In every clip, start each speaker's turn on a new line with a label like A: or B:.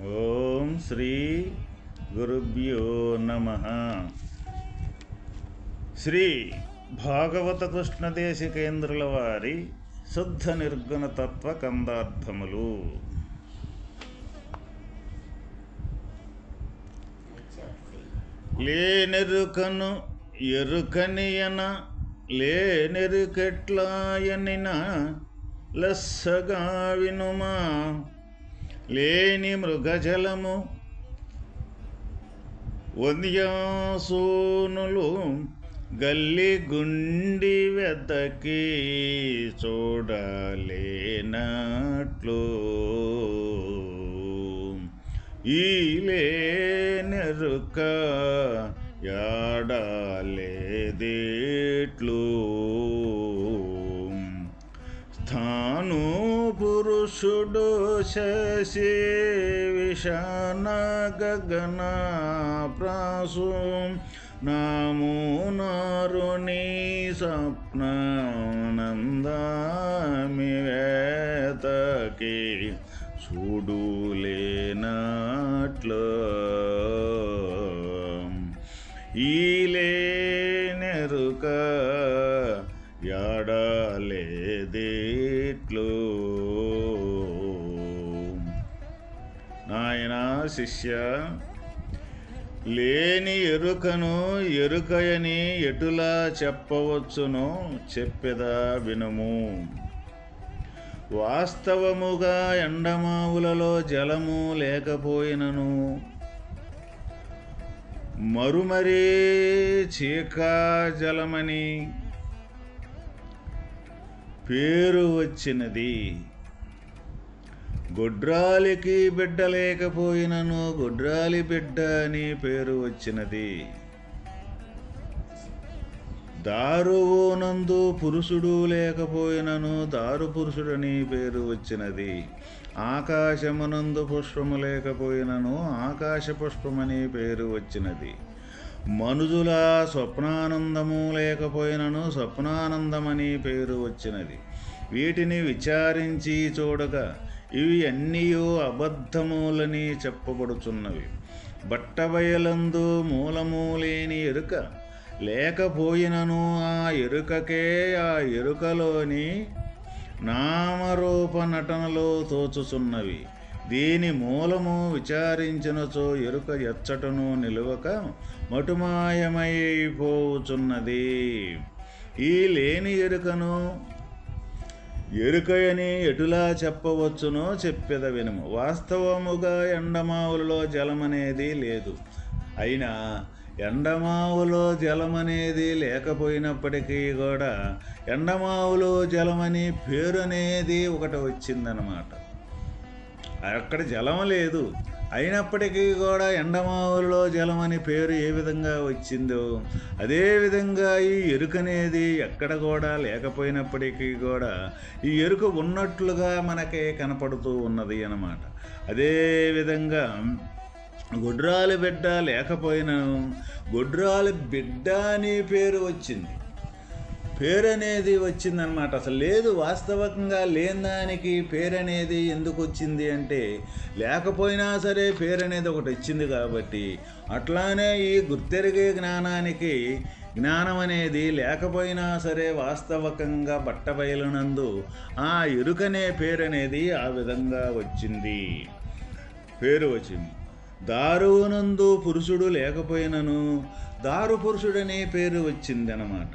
A: ఓం శ్రీ గురుభ్యో నమ. శ్రీ భాగవత కృష్ణదేశికేంద్రుల వారి శుద్ధ నిర్గుణ తత్వ కందార్థములు. లేనెరుకను ఎరుకనియన లేనెరుకెట్లాయనిన లెస్సగా వినుమా లేని మృగజలము. వంద్యాసూనులు గల్లి గుండి వెతకి చూడలేనట్లు. ఈ లేనెరుక యాడలేదేట్లు. స్థాను పురుషుడు శశి విషాన గగన ప్రాసు. నాము నారుణి స్వప్నానందామి వేతకి చూడులేనట్లు ఈలే నెరుక యాడలేదేట్లు. నాయన శిష్య లేని ఎరుకను ఎరుకయని ఎటులా చెప్పవచ్చునో చెప్పెదా వినుము. వాస్తవముగా ఎండమావులలో జలము లేకపోయినను. మరుమరీ చీకా జలమని పేరు వచ్చినది. గొడ్రాలికి బిడ్డ లేకపోయినను గొడ్రాలి బిడ్డ అని పేరు వచ్చినది. దారువునందు పురుషుడు లేకపోయినను దారు పురుషుడని పేరు వచ్చినది. ఆకాశమునందు పుష్పము లేకపోయినను ఆకాశ పుష్పమని పేరు వచ్చినది. మనుజుల స్వప్నానందము లేకపోయినను స్వప్నానందమని పేరు వచ్చినది. వీటిని విచారించి చూడగా ఇవి అన్నీ అబద్ధములని చెప్పబడుచున్నవి. బట్టబయలందు మూలము లేని ఎరుక లేకపోయినను ఆ ఎరుకకే ఆ ఎరుకలోని నామరూప నటనలో తోచుచున్నవి. దీని మూలము విచారించినచో ఎరుక ఎచ్చటను నిలువక మటుమాయమైపోవుచున్నది ఈ లేని ఎరుకను ఎరుకయని ఎటులా చెప్పవచ్చునో చెప్పెద వినుము. వాస్తవముగా ఎండమావులలో జలమనేది లేదు. అయినా ఎండమావులో జలమనేది లేకపోయినప్పటికీ కూడా ఎండమావులో జలమని పేరు అనేది ఒకటి వచ్చిందనమాట. అక్కడ జలం లేదు. అయినప్పటికీ కూడా ఎండమావుల్లో జలం అని పేరు ఏ విధంగా వచ్చిందో అదేవిధంగా ఈ ఎరుకనేది ఎక్కడ కూడా లేకపోయినప్పటికీ కూడా ఈ ఎరుక ఉన్నట్లుగా మనకే కనపడుతూ ఉన్నది అన్నమాట. అదేవిధంగా గొడ్రాలి బిడ్డ లేకపోయినా గొడ్రాలి బిడ్డ అనే పేరు వచ్చింది. పేరు అనేది వచ్చిందనమాట. అసలు లేదు వాస్తవకంగా లేని దానికి పేరు అనేది ఎందుకు వచ్చింది అంటే లేకపోయినా సరే పేరు అనేది ఒకటి వచ్చింది కాబట్టి అట్లానే ఈ గుర్తెరిగే జ్ఞానానికి జ్ఞానం అనేది లేకపోయినా సరే వాస్తవకంగా బట్టబయలునందు ఆ ఎరుకనే పేరు అనేది ఆ విధంగా వచ్చింది. పేరు వచ్చింది. దారువునందు పురుషుడు లేకపోయినను దారు పురుషుడనే పేరు వచ్చిందనమాట.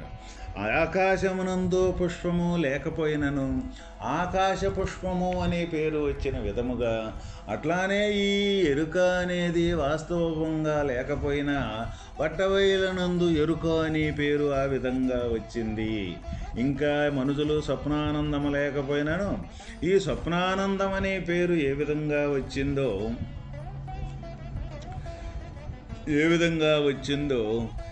A: ఆకాశమునందు పుష్పము లేకపోయినను ఆకాశ పుష్పము అనే పేరు వచ్చిన విధముగా అట్లానే ఈ ఎరుక అనేది వాస్తవంగా లేకపోయినా పట్టవైలనందు ఎరుక అనే పేరు ఆ విధంగా వచ్చింది. ఇంకా మనుషులు స్వప్నానందము లేకపోయినను ఈ స్వప్నానందం అనే పేరు ఏ విధంగా వచ్చిందో ఏ విధంగా వచ్చిందో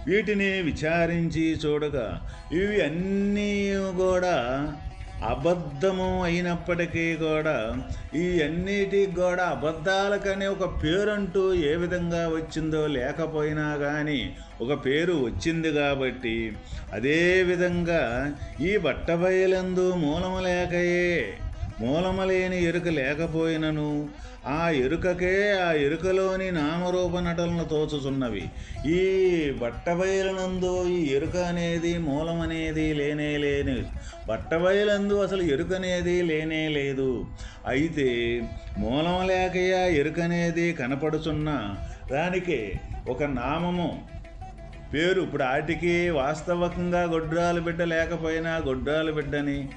A: వీటిని విచారించి చూడగా ఇవి అన్నీ కూడా అబద్ధము అయినప్పటికీ కూడా ఈ అన్నిటికి కూడా అబద్ధాలకనే ఒక పేరంటూ ఏ విధంగా వచ్చిందో లేకపోయినా కానీ ఒక పేరు వచ్చింది కాబట్టి అదే విధంగా ఈ బట్టబయలందు మూలము లేకయే మూలమలేని ఎరుక లేకపోయినను ఆ ఎరుకకే ఆ ఎరుకలోని నామరూప నటలను తోచుచున్నవి. ఈ బట్టబయలనందు ఈ ఎరుక అనేది మూలం అనేది లేనే లేని బట్టబయలందు అసలు ఎరుక అనేది లేనే లేదు. అయితే మూలం లేకయా ఎరుక అనేది కనపడుచున్న దానికి ఒక నామము. పేరు ఇప్పుడు ఆటికి వాస్తవకంగా గొడ్రాలు బిడ్డ లేకపోయినా గొడ్రాలు బిడ్డని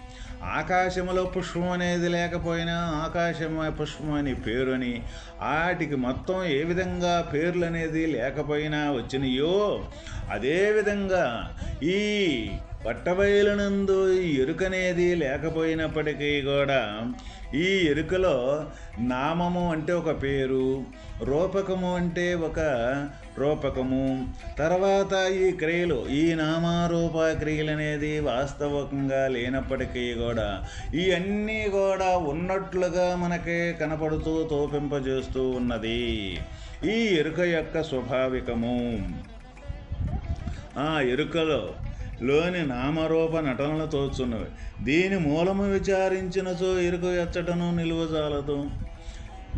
A: ఆకాశములో పుష్పం అనేది లేకపోయినా ఆకాశం పుష్పం అని పేరు అని వాటికి మొత్తం ఏ విధంగా పేర్లు అనేది లేకపోయినా వచ్చినాయో అదేవిధంగా ఈ పట్టబయలునందు ఎరుకనేది లేకపోయినప్పటికీ కూడా ఈ ఎరుకలో నామము అంటే ఒక పేరు రూపకము అంటే ఒక రూపకము. తర్వాత ఈ క్రియలు ఈ నామారూప క్రియలు అనేది వాస్తవకంగా లేనప్పటికీ కూడా ఈ అన్నీ కూడా ఉన్నట్లుగా మనకి కనపడుతూ తోపింపజేస్తూ ఉన్నది. ఈ ఎరుక యొక్క స్వాభావికము. ఆ ఎరుకలో లోని నామరూప నటనలు తోచున్నవి. దీని మూలము విచారించినచో ఎరుక ఎచ్చటను నిలువజాలదు.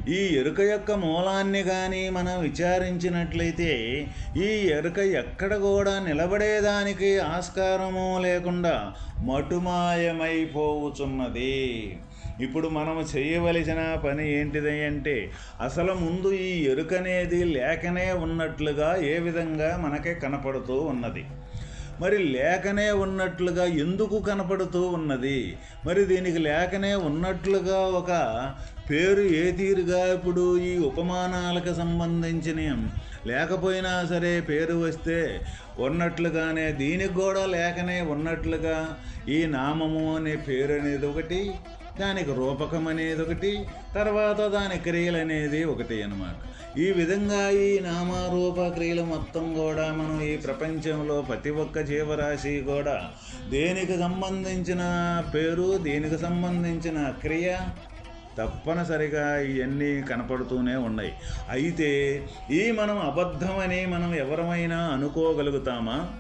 A: ఈ ఎరుక యొక్క మూలాన్ని కానీ మనం విచారించినట్లయితే ఈ ఎరుక ఎక్కడ కూడా నిలబడేదానికి ఆస్కారము లేకుండా మటుమాయమైపోవుచున్నది. ఇప్పుడు మనం చేయవలసిన పని ఏంటిది అంటే అసలు ముందు ఈ ఎరుకనేది లేకనే ఉన్నట్లుగా ఏ విధంగా మనకే కనపడుతూ ఉన్నది. మరి లేకనే ఉన్నట్లుగా ఎందుకు కనపడుతూ ఉన్నది? మరి దీనికి లేకనే ఉన్నట్లుగా ఒక పేరు ఏ తీరుగా ఇప్పుడు ఈ ఉపమానాలకు సంబంధించిన లేకపోయినా సరే పేరు వస్తే ఉన్నట్లుగానే దీనికి కూడా లేకనే ఉన్నట్లుగా ఈ నామము అనే పేరు అనేది ఒకటి దానికి రూపకం అనేది ఒకటి తర్వాత దాని క్రియలు అనేది ఒకటి అనమాట ఈ విధంగా ఈ నామారూప క్రియలు మొత్తం కూడా మనం ఈ ప్రపంచంలో ప్రతి ఒక్క జీవరాశి కూడా దేనికి సంబంధించిన పేరు దీనికి సంబంధించిన క్రియ తప్పనిసరిగా ఇవన్నీ కనపడుతూనే ఉన్నాయి. అయితే ఈ మనం అబద్ధమని మనం ఎవరమైనా అనుకోగలుగుతామా?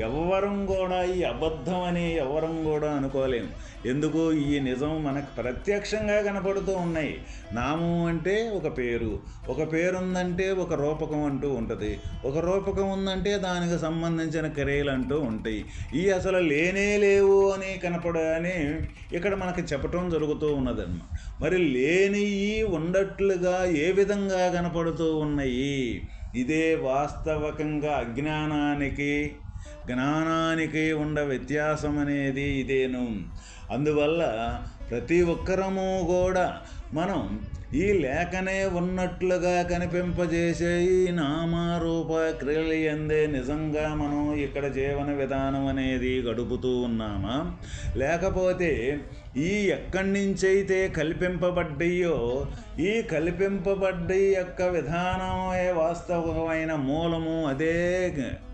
A: ఎవ్వరం కూడా ఈ అబద్ధం అని ఎవ్వరం కూడా అనుకోలేము. ఎందుకు? ఈ నిజం మనకు ప్రత్యక్షంగా కనపడుతూ ఉన్నాయి. నామం అంటే ఒక పేరు. ఒక పేరు ఉందంటే ఒక రూపకం అంటూ ఉంటుంది. ఒక రూపకం ఉందంటే దానికి సంబంధించిన క్రియలు అంటూ ఉంటాయి. ఈ అసలు లేనే లేవు అని కనపడని ఇక్కడ మనకి చెప్పటం జరుగుతూ ఉన్నదన్నమాట. మరి లేని ఉండట్లుగా ఏ విధంగా కనపడుతూ ఉన్నాయి? ఇదే వాస్తవకంగా అజ్ఞానానికి జ్ఞానానికి ఉండ వ్యత్యాసం అనేది ఇదేను. అందువల్ల ప్రతి ఒక్కరము కూడా మనం ఈ లేఖనే ఉన్నట్లుగా కనిపింపజేసే ఈ నామారూప క్రియలు ఎందే నిజంగా మనం ఇక్కడ జీవన విధానం అనేది గడుపుతూ ఉన్నామా? లేకపోతే ఈ ఎక్కడి నుంచైతే కల్పింపబడ్డాయో ఈ కల్పింపబడ్డ యొక్క విధానమే వాస్తవమైన మూలము అదే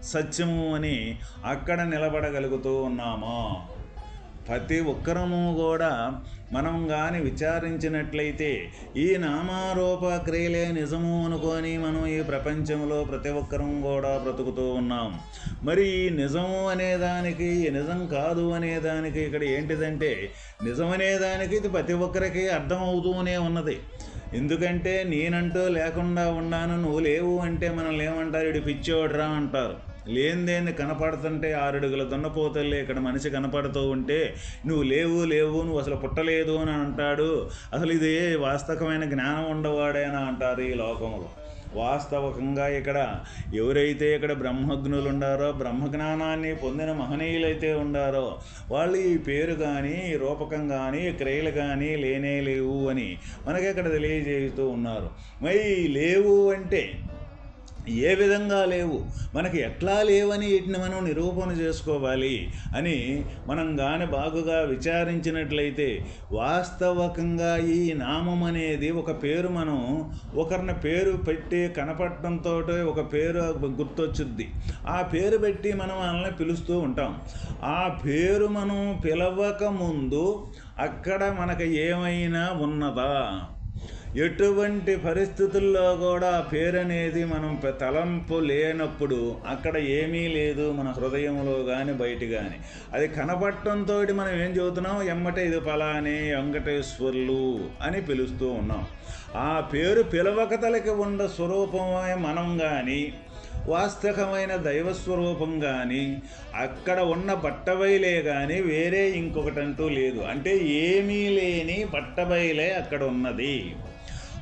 A: సత్యము అని అక్కడ నిలబడగలుగుతూ ఉన్నామా? ప్రతి ఒక్కరము కూడా మనం కానీ విచారించినట్లయితే ఈ నామారూప క్రియలే నిజము అనుకొని మనం ఈ ప్రపంచంలో ప్రతి ఒక్కరం కూడా బ్రతుకుతూ ఉన్నాం. మరి ఈ నిజము అనేదానికి నిజం కాదు అనేదానికి ఇక్కడ ఏంటిదంటే నిజం అనేదానికి ఇది ప్రతి ఒక్కరికి అర్థమవుతూనే ఉన్నది. ఎందుకంటే నేనంటూ లేకుండా ఉన్నాను నువ్వు లేవు అంటే మనల్ని ఏమంటారు? ఇటు పిచ్చోడ్రా అంటారు. లేనిదేంది కనపడుతుంటే ఆరడుగుల దున్నపోతల్లే ఇక్కడ మనిషి కనపడుతూ ఉంటే నువ్వు లేవు లేవు నువ్వు అసలు పుట్టలేదు అని అంటాడు. అసలు ఇది వాస్తవమైన జ్ఞానం ఉండవాడేనా అంటారు ఈ లోకంలో. వాస్తవకంగా ఇక్కడ ఎవరైతే ఇక్కడ బ్రహ్మజ్ఞులు ఉండారో బ్రహ్మజ్ఞానాన్ని పొందిన మహనీయులైతే ఉండారో వాళ్ళు ఈ పేరు కానీ రూపకం కానీ క్రియలు కానీ లేనే లేవు అని మనకి ఇక్కడ తెలియజేస్తూ ఉన్నారు. మరి లేవు అంటే ఏ విధంగా లేవు? మనకి ఎట్లా లేవని వీటిని మనం నిరూపణ చేసుకోవాలి అని మనం గాని బాగుగా విచారించినట్లయితే వాస్తవకంగా ఈ నామం అనేది ఒక పేరు మనం ఒకరిని పేరు పెట్టి కనపడటంతో ఒక పేరు గుర్తొచ్చుద్ది. ఆ పేరు పెట్టి మనం వాళ్ళని పిలుస్తూ ఉంటాం. ఆ పేరు మనం పిలవక ముందు అక్కడ మనకు ఏమైనా ఉన్నదా? ఎటువంటి పరిస్థితుల్లో కూడా పేరు అనేది మనం తలంపు లేనప్పుడు అక్కడ ఏమీ లేదు మన హృదయంలో కానీ బయట కానీ అది కనపడటంతో మనం ఏం చదువుతున్నాం? ఎమ్మటే ఇది ఫలాని వెంకటేశ్వర్లు అని పిలుస్తూ ఉన్నాం. ఆ పేరు పిలవకతలకి ఉన్న స్వరూపమే మనం కానీ వాస్తవమైన దైవస్వరూపం కానీ అక్కడ ఉన్న బట్టబయలే కానీ వేరే ఇంకొకటంటూ లేదు. అంటే ఏమీ లేని బట్టబయలే అక్కడ ఉన్నది.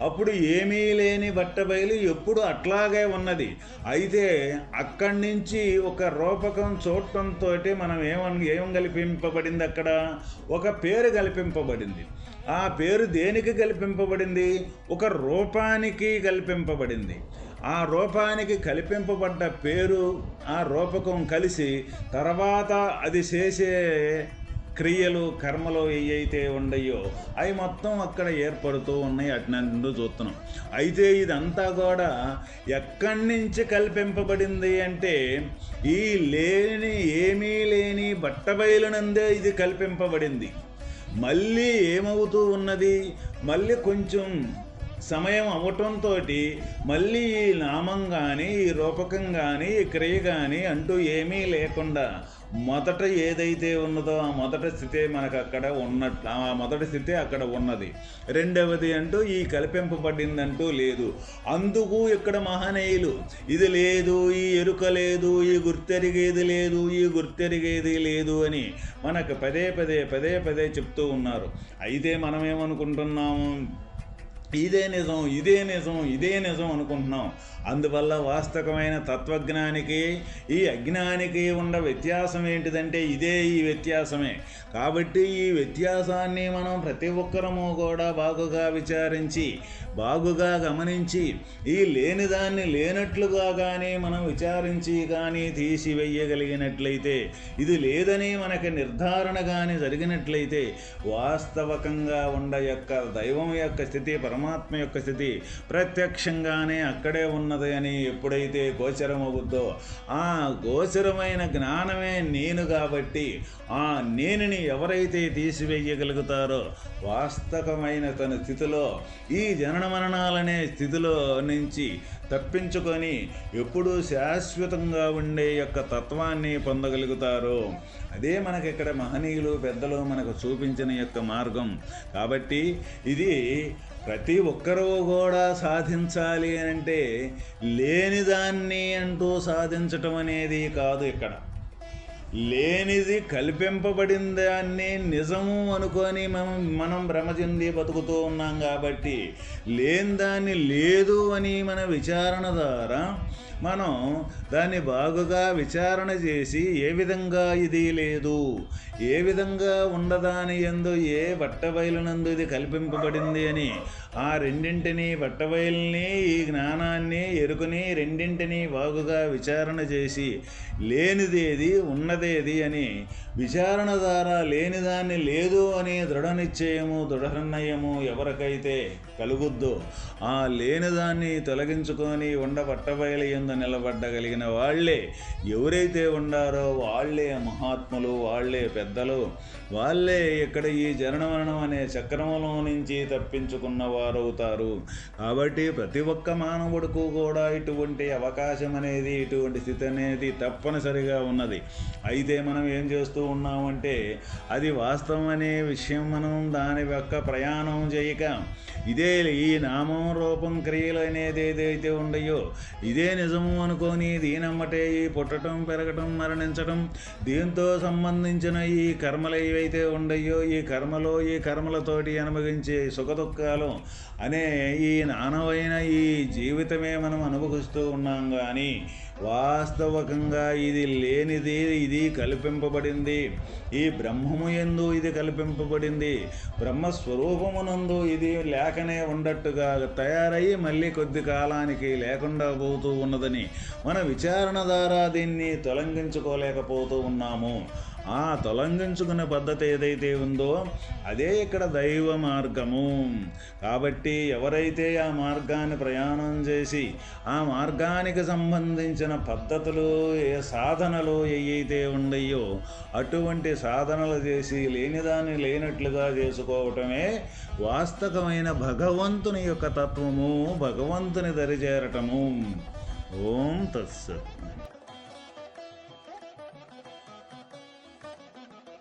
A: అప్పుడు ఏమీ లేని బట్టబయలు ఎప్పుడు అట్లాగే ఉన్నది. అయితే అక్కడి నుంచి ఒక రూపకం చూడటంతో మనం ఏమన్ ఏం కల్పింపబడింది అక్కడ? ఒక పేరు కల్పింపబడింది. ఆ పేరు దేనికి కల్పింపబడింది? ఒక రూపానికి కల్పింపబడింది. ఆ రూపానికి కల్పింపబడ్డ పేరు ఆ రూపకం కలిసి తర్వాత అది చేసే క్రియలు కర్మలు ఏవైతే ఉండయో అవి మొత్తం అక్కడ ఏర్పడుతూ ఉన్నాయి అట్నంటూ చూస్తున్నాం. అయితే ఇదంతా కూడా ఎక్కడి నుంచి కల్పింపబడింది అంటే ఈ లేని ఏమీ లేని బట్టబయలునందే ఇది కల్పింపబడింది. మళ్ళీ ఏమవుతూ ఉన్నది? మళ్ళీ కొంచెం సమయం అవ్వటంతో మళ్ళీ ఈ నామం కానీ ఈ రూపకం కానీ ఈ క్రియ కానీ అంటూ ఏమీ లేకుండా మొదట ఏదైతే ఉన్నదో ఆ మొదటి స్థితే మనకు అక్కడ ఉన్నట్లు ఆ మొదటి స్థితి అక్కడ ఉన్నది. రెండవది అంటూ ఈ కల్పింపబడిందంటూ లేదు. అందుకు ఇక్కడ మహనీయులు ఇది లేదు ఈ ఎరుక లేదు ఈ గుర్తెరిగేది లేదు ఈ గుర్తెరిగేది లేదు అని మనకు పదే పదే పదే పదే చెప్తూ ఉన్నారు. అయితే మనమేమనుకుంటున్నాము? ఇదే నిజం ఇదే నిజం ఇదే నిజం అనుకుంటున్నాం. అందువల్ల వాస్తవమైన తత్వజ్ఞానికి ఈ అజ్ఞానికి ఉన్న వ్యత్యాసం ఏంటిదంటే ఇదే ఈ వ్యత్యాసమే. కాబట్టి ఈ వ్యత్యాసాన్ని మనం ప్రతి ఒక్కరము కూడా బాగుగా విచారించి బాగుగా గమనించి ఈ లేనిదాన్ని లేనట్లుగా కానీ మనం విచారించి కానీ తీసివేయగలిగినట్లయితే ఇది లేదని మనకి నిర్ధారణ కానీ జరిగినట్లయితే వాస్తవకంగా ఉండ యొక్క దైవం యొక్క స్థితి పరమాత్మ యొక్క స్థితి ప్రత్యక్షంగానే అక్కడే ఉన్నది అని ఎప్పుడైతే గోచరమవుద్దో ఆ గోచరమైన జ్ఞానమే నేను కాబట్టి ఆ నేనుని ఎవరైతే తీసివేయగలుగుతారో వాస్తవమైన తన స్థితిలో ఈ జనన మరణాలనే స్థితిలో నుంచి తప్పించుకొని ఎప్పుడూ శాశ్వతంగా ఉండే యొక్క తత్వాన్ని పొందగలుగుతారు అదే మనకి ఇక్కడ మహనీయులు పెద్దలు మనకు చూపించిన యొక్క మార్గం. కాబట్టి ఇది ప్రతి ఒక్కరూ కూడా సాధించాలి అని అంటే లేనిదాన్ని అంటూ సాధించటం అనేది కాదు ఇక్కడ. లేనిది కల్పింపబడిన దాన్ని నిజము అనుకొని మనం మనం భ్రమ చెంది బతుకుతూ ఉన్నాం కాబట్టి లేని దాన్ని లేదు అని మన విచారణ ద్వారా మనం దాన్ని బాగుగా విచారణ చేసి ఏ విధంగా ఇది లేదు? ఏ విధంగా ఉండదాని ఎందు ఏ బట్టబయలునందు ఇది కల్పింపబడింది అని ఆ రెండింటిని బట్టబయల్ని ఈ జ్ఞానాన్ని ఎరుకుని రెండింటిని బాగుగా విచారణ చేసి లేనిదేది ఉన్నదేది అని విచారణ ద్వారా లేనిదాన్ని లేదు అని దృఢ నిశ్చయము దృఢ నిర్ణయము ఎవరికైతే కలుగుద్దు. ఆ లేనిదాన్ని తొలగించుకొని ఉండ పట్టబయలు ఎందు నిలబడ్డగలిగిన వాళ్ళే ఎవరైతే ఉండారో వాళ్ళే మహాత్ములు వాళ్ళే పెద్దలు వాళ్ళే ఇక్కడ ఈ జనన అనే చక్రములో నుంచి తప్పించుకున్న వారు అవుతారు కాబట్టి ప్రతి ఒక్క మానవుడికి కూడా ఇటువంటి అవకాశం అనేది ఇటువంటి స్థితి అనేది తప్పనిసరిగా ఉన్నది. అయితే మనం ఏం చేస్తూ ఉన్నామంటే అది వాస్తవం అనే విషయం మనం దాని యొక్క ప్రయాణం చేయక ఇదే ఈ నామం రూపం క్రియలు అనేది ఏదైతే ఉండయో ఇదే నిజము అనుకొని దీనమ్మటే ఈ పుట్టడం పెరగటం మరణించటం దీంతో సంబంధించిన ఈ కర్మలు ఏవైతే ఉండయో ఈ కర్మలో ఈ కర్మలతోటి అనుభవించే సుఖదుఖాలు అనే ఈ నానవైన ఈ జీవితమే మనం అనుభవిస్తూ ఉన్నాం కానీ వాస్తవకంగా ఇది లేనిది ఇది కల్పింపబడింది. ఈ బ్రహ్మము ఎందు ఇది కల్పింపబడింది. బ్రహ్మస్వరూపమునందు ఇది లేకనే ఉండట్టుగా తయారయ్యి మళ్ళీ కొద్ది కాలానికి లేకుండా పోతూ ఉన్నదని మన విచారణ ద్వారా దీన్ని తొలగించుకోలేకపోతూ ఉన్నాము. ఆ తొలగించుకునే పద్ధతి ఏదైతే ఉందో అదే ఇక్కడ దైవ మార్గము. కాబట్టి ఎవరైతే ఆ మార్గాన్ని ప్రయాణం చేసి ఆ మార్గానికి సంబంధించిన పద్ధతులు ఏ సాధనలు ఏవైతే ఉన్నాయో అటువంటి సాధనలు చేసి లేనిదాన్ని లేనట్లుగా చేసుకోవటమే వాస్తవమైన భగవంతుని యొక్క తత్వము భగవంతుని దరిచేరటము ఓం తత్సత్